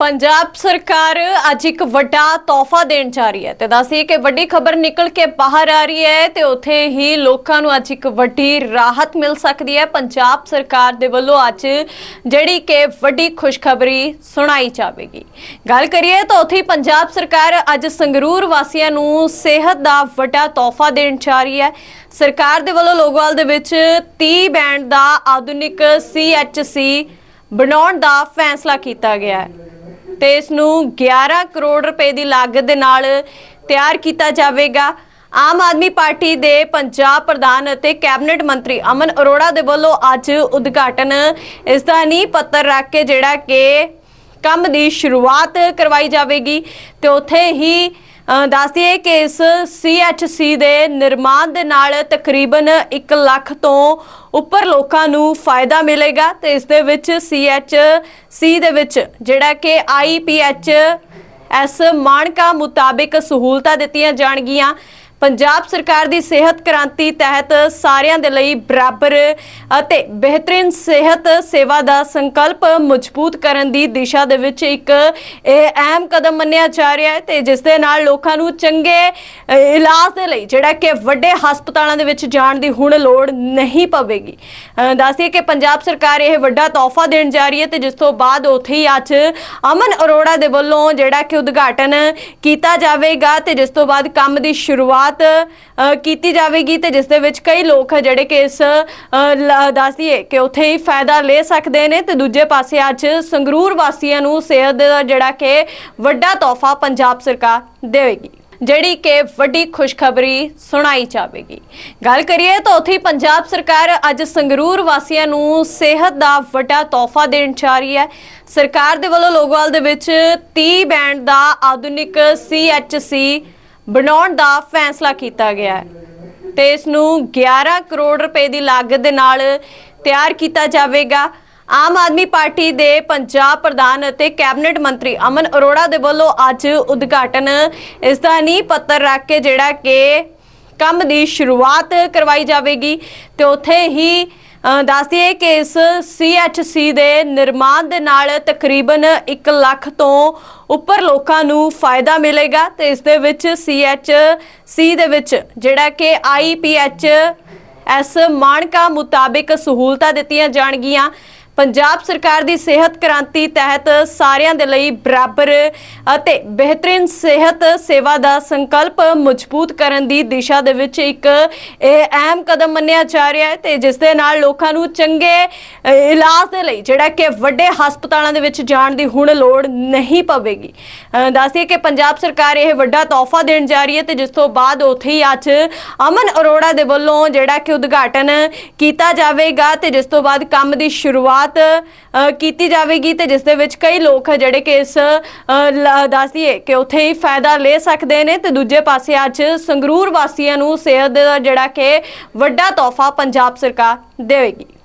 ਪੰਜਾਬ ਸਰਕਾਰ ਅੱਜ ਇੱਕ ਵੱਡਾ ਤੋਹਫਾ ਦੇਣ ਜਾ ਰਹੀ ਹੈ ਤੇ ਦੱਸੀਏ ਕਿ ਵੱਡੀ ਖਬਰ ਨਿਕਲ ਕੇ ਬਾਹਰ ਆ ਰਹੀ ਹੈ ਤੇ ਉੱਥੇ ਹੀ ਲੋਕਾਂ ਨੂੰ ਅੱਜ ਇੱਕ ਵੱਡੀ ਰਾਹਤ ਮਿਲ ਸਕਦੀ ਹੈ। ਪੰਜਾਬ ਸਰਕਾਰ ਦੇ ਵੱਲੋਂ ਅੱਜ ਜਿਹੜੀ ਕਿ ਵੱਡੀ ਖੁਸ਼ਖਬਰੀ ਸੁਣਾਈ ਜਾਵੇਗੀ। ਗੱਲ ਕਰੀਏ ਤਾਂ ਉੱਥੇ ਪੰਜਾਬ ਸਰਕਾਰ ਅੱਜ ਸੰਗਰੂਰ ਵਾਸੀਆਂ ਨੂੰ ਸਿਹਤ ਦਾ ਵੱਡਾ ਤੋਹਫਾ ਦੇਣ ਜਾ ਰਹੀ ਹੈ। ਸਰਕਾਰ ਦੇ ਵੱਲੋਂ ਲੋਗੋਵਾਲ ਦੇ ਵਿੱਚ 30 ਬੈਂਡ ਦਾ ਆਧੁਨਿਕ ਸੀਐਚਸੀ ਬਣਾਉਣ ਦਾ ਫੈਸਲਾ ਕੀਤਾ ਗਿਆ ਹੈ। ਤੇ ਇਸ ਨੂੰ 11 ਕਰੋੜ ਰੁਪਏ ਦੀ ਲਾਗਤ ਦੇ ਨਾਲ ਤਿਆਰ ਕੀਤਾ ਜਾਵੇਗਾ। ਆਮ ਆਦਮੀ ਪਾਰਟੀ ਦੇ ਪੰਜਾਬ ਪ੍ਰਧਾਨ ਅਤੇ ਕੈਬਨਿਟ ਮੰਤਰੀ ਅਮਨ ਅਰੋੜਾ ਦੇ ਵੱਲੋਂ ਅੱਜ ਉਦਘਾਟਨ ਇਸ ਦਾ ਨੀਂਹ ਪੱਤਰ ਰੱਖ ਕੇ ਜਿਹੜਾ ਕਿ ਕੰਮ ਦੀ ਸ਼ੁਰੂਆਤ ਕਰਵਾਈ ਜਾਵੇਗੀ ਤੇ ਉੱਥੇ ਹੀ ਦੱਸ ਦਈਏ ਕਿ ਇਸ CHC ਦੇ ਨਿਰਮਾਣ ਦੇ ਨਾਲ ਤਕਰੀਬਨ 1 ਲੱਖ ਤੋਂ ਉੱਪਰ ਲੋਕਾਂ ਨੂੰ ਫਾਇਦਾ ਮਿਲੇਗਾ ਤੇ ਇਸ ਦੇ ਵਿੱਚ CHC ਦੇ ਵਿੱਚ ਜਿਹੜਾ ਕਿ IPH ਐਸ ਮਾਨਕਾ ਮੁਤਾਬਿਕ ਸਹੂਲਤਾਂ ਦਿੱਤੀਆਂ ਜਾਣਗੀਆਂ। ਪੰਜਾਬ ਸਰਕਾਰ ਦੀ ਸਿਹਤ ਕ੍ਰਾਂਤੀ ਤਹਿਤ ਸਾਰਿਆਂ ਦੇ ਲਈ ਬਰਾਬਰ ਅਤੇ ਬਿਹਤਰੀਨ ਸਿਹਤ ਸੇਵਾ ਦਾ ਸੰਕਲਪ ਮਜ਼ਬੂਤ ਕਰਨ ਦੀ ਦਿਸ਼ਾ ਦੇ ਵਿੱਚ ਇੱਕ ਇਹ ਅਹਿਮ ਕਦਮ ਮੰਨਿਆ ਜਾ ਰਿਹਾ ਹੈ ਤੇ ਜਿਸ ਦੇ ਨਾਲ ਲੋਕਾਂ ਨੂੰ ਚੰਗੇ ਇਲਾਜ ਦੇ ਲਈ ਜਿਹੜਾ ਕਿ ਵੱਡੇ ਹਸਪਤਾਲਾਂ ਦੇ ਵਿੱਚ ਜਾਣ ਦੀ ਹੁਣ ਲੋੜ ਨਹੀਂ ਪਵੇਗੀ। ਅ, ਕਿ ਪੰਜਾਬ ਸਰਕਾਰ ਇਹ ਵੱਡਾ ਤੋਹਫਾ ਦੇਣ ਜਾ ਰਹੀ ਹੈ ਤੇ ਜਿਸ ਤੋਂ ਬਾਅਦ ਉੱਥੇ ਹੀ ਅੱਜ ਅਮਨ ਅਰੋੜਾ ਦੇ ਵੱਲੋਂ ਜਿਹੜਾ ਕਿ ਉਦਘਾਟਨ ਕੀਤਾ ਜਾਵੇਗਾ ਤੇ ਜਿਸ ਤੋਂ ਬਾਅਦ ਕੰਮ ਦੀ ਸ਼ੁਰੂਆਤ ਅ, ਕੀਤੀ ਜਾਵੇਗੀ ਤੇ ਜਿਸ ਦੇ ਵਿੱਚ ਕਈ ਲੋਕ ਜਿਹੜੇ ਕਿ ਇਸ ਅ, ਲ- ਕਿ ਉੱਥੇ ਹੀ ਫਾਇਦਾ ਲੈ ਸਕਦੇ ਨੇ ਤੇ ਦੂਜੇ ਪਾਸੇ ਅੱਜ ਸੰਗਰੂਰ ਵਾਸੀਆਂ ਨੂੰ ਸਿਹਤ ਦਾ ਜਿਹੜਾ ਕਿ ਵੱਡਾ ਤੋਹਫਾ ਪੰਜਾਬ ਸਰਕਾਰ ਦੇਵੇਗੀ ਜਿਹੜੀ ਕਿ ਵੱਡੀ ਖੁਸ਼ਖਬਰੀ ਸੁਣਾਈ ਜਾਵੇਗੀ। ਗੱਲ ਕਰੀਏ ਤਾਂ ਉੱਥੇ ਪੰਜਾਬ ਸਰਕਾਰ ਅੱਜ ਸੰਗਰੂਰ ਵਾਸੀਆਂ ਨੂੰ ਸਿਹਤ ਦਾ ਵੱਡਾ ਤੋਹਫਾ ਦੇਣ ਜਾ ਰਹੀ ਹੈ। ਸਰਕਾਰ ਦੇ ਵੱਲੋਂ ਲੋਗੋਵਾਲ ਦੇ ਵਿੱਚ 30 ਬੈਂਡ ਦਾ ਆਧੁਨਿਕ ਸੀਐਚਸੀ ਬਣਾਉਣ ਦਾ ਫੈਸਲਾ ਕੀਤਾ ਗਿਆ ਹੈ। ਤੇ ਇਸ ਨੂੰ 11 ਕਰੋੜ ਰੁਪਏ ਦੀ ਲਾਗਤ ਦੇ ਨਾਲ ਤਿਆਰ ਕੀਤਾ ਜਾਵੇਗਾ। ਆਮ ਆਦਮੀ ਪਾਰਟੀ ਦੇ ਪੰਜਾਬ ਪ੍ਰਧਾਨ ਅਤੇ ਕੈਬਨਿਟ ਮੰਤਰੀ ਅਮਨ ਅਰੋੜਾ ਦੇ ਵੱਲੋਂ ਅੱਜ ਉਦਘਾਟਨ, ਇਸ ਦਾ ਨੀਂਹ ਪੱਤਰ ਰੱਖ ਕੇ ਜਿਹੜਾ ਕਿ ਕੰਮ ਦੀ ਸ਼ੁਰੂਆਤ ਕਰਵਾਈ ਜਾਵੇਗੀ ਤੇ ਉੱਥੇ ਹੀ ਦੱਸ ਦਈਏ ਕਿ ਇਸ CHC ਦੇ ਨਿਰਮਾਣ ਦੇ ਨਾਲ ਤਕਰੀਬਨ 1 ਲੱਖ ਤੋਂ ਉੱਪਰ ਲੋਕਾਂ ਨੂੰ ਫਾਇਦਾ ਮਿਲੇਗਾ ਤੇ ਇਸ ਦੇ ਵਿੱਚ CHC ਦੇ ਵਿੱਚ ਜਿਹੜਾ ਕਿ IPH ਐਸ ਮਾਨਕਾ ਮੁਤਾਬਿਕ ਸਹੂਲਤਾਂ ਦਿੱਤੀਆਂ ਜਾਣਗੀਆਂ। ਪੰਜਾਬ ਸਰਕਾਰ ਦੀ ਸਿਹਤ ਕ੍ਰਾਂਤੀ ਤਹਿਤ ਸਾਰਿਆਂ ਦੇ ਲਈ ਬਰਾਬਰ ਅਤੇ ਬਿਹਤਰੀਨ ਸਿਹਤ ਸੇਵਾ ਦਾ ਸੰਕਲਪ ਮਜ਼ਬੂਤ ਕਰਨ ਦੀ ਦਿਸ਼ਾ ਦੇ ਵਿੱਚ ਇੱਕ ਇਹ ਅਹਿਮ ਕਦਮ ਮੰਨਿਆ ਜਾ ਰਿਹਾ ਹੈ ਤੇ ਜਿਸ ਦੇ ਨਾਲ ਲੋਕਾਂ ਨੂੰ ਚੰਗੇ ਇਲਾਜ ਦੇ ਲਈ ਜਿਹੜਾ ਕਿ ਵੱਡੇ ਹਸਪਤਾਲਾਂ ਦੇ ਵਿੱਚ ਜਾਣ ਦੀ ਹੁਣ ਲੋੜ ਨਹੀਂ ਪਵੇਗੀ। ਅ, ਕਿ ਪੰਜਾਬ ਸਰਕਾਰ ਇਹ ਵੱਡਾ ਤੋਹਫਾ ਦੇਣ ਜਾ ਰਹੀ ਹੈ ਤੇ ਜਿਸ ਤੋਂ ਬਾਅਦ ਉੱਥੇ ਹੀ ਅੱਜ ਅਮਨ ਅਰੋੜਾ ਦੇ ਵੱਲੋਂ ਜਿਹੜਾ ਕਿ ਉਦਘਾਟਨ ਕੀਤਾ ਜਾਵੇਗਾ ਤੇ ਜਿਸ ਤੋਂ ਬਾਅਦ ਕੰਮ ਦੀ ਸ਼ੁਰੂਆਤ ਅ, ਕੀਤੀ ਜਾਵੇਗੀ ਤੇ ਜਿਸ ਦੇ ਵਿੱਚ ਕਈ ਲੋਕ ਜਿਹੜੇ ਕਿ ਇਸ ਅ, ਦੱਸ ਦਈਏ ਕਿ ਉੱਥੇ ਹੀ ਫਾਇਦਾ ਲੈ ਸਕਦੇ ਨੇ ਤੇ ਦੂਜੇ ਪਾਸੇ ਅੱਜ ਸੰਗਰੂਰ ਵਾਸੀਆਂ ਨੂੰ ਸਿਹਤ ਦਾ ਜਿਹੜਾ ਕਿ ਵੱਡਾ ਤੋਹਫਾ ਪੰਜਾਬ ਸਰਕਾਰ ਦੇਵੇਗੀ।